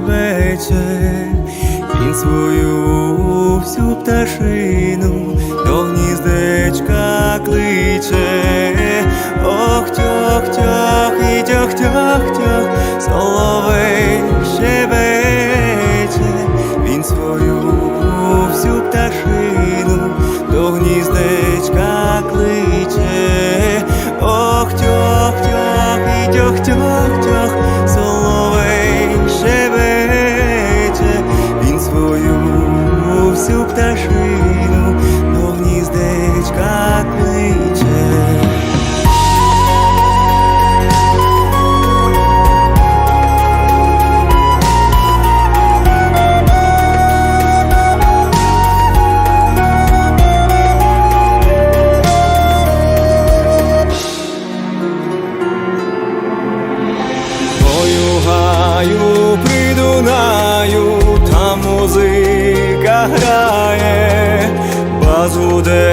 щебече, він свою всю пташину до гніздечка кличе, ох тьох тьох і тьох тьох тьох соловей щебече, він свою всю пташину до гніздечка кличе, ох тьох тьох і тьох тьох Гаю при Дунаю, там музика грає, базу плаче,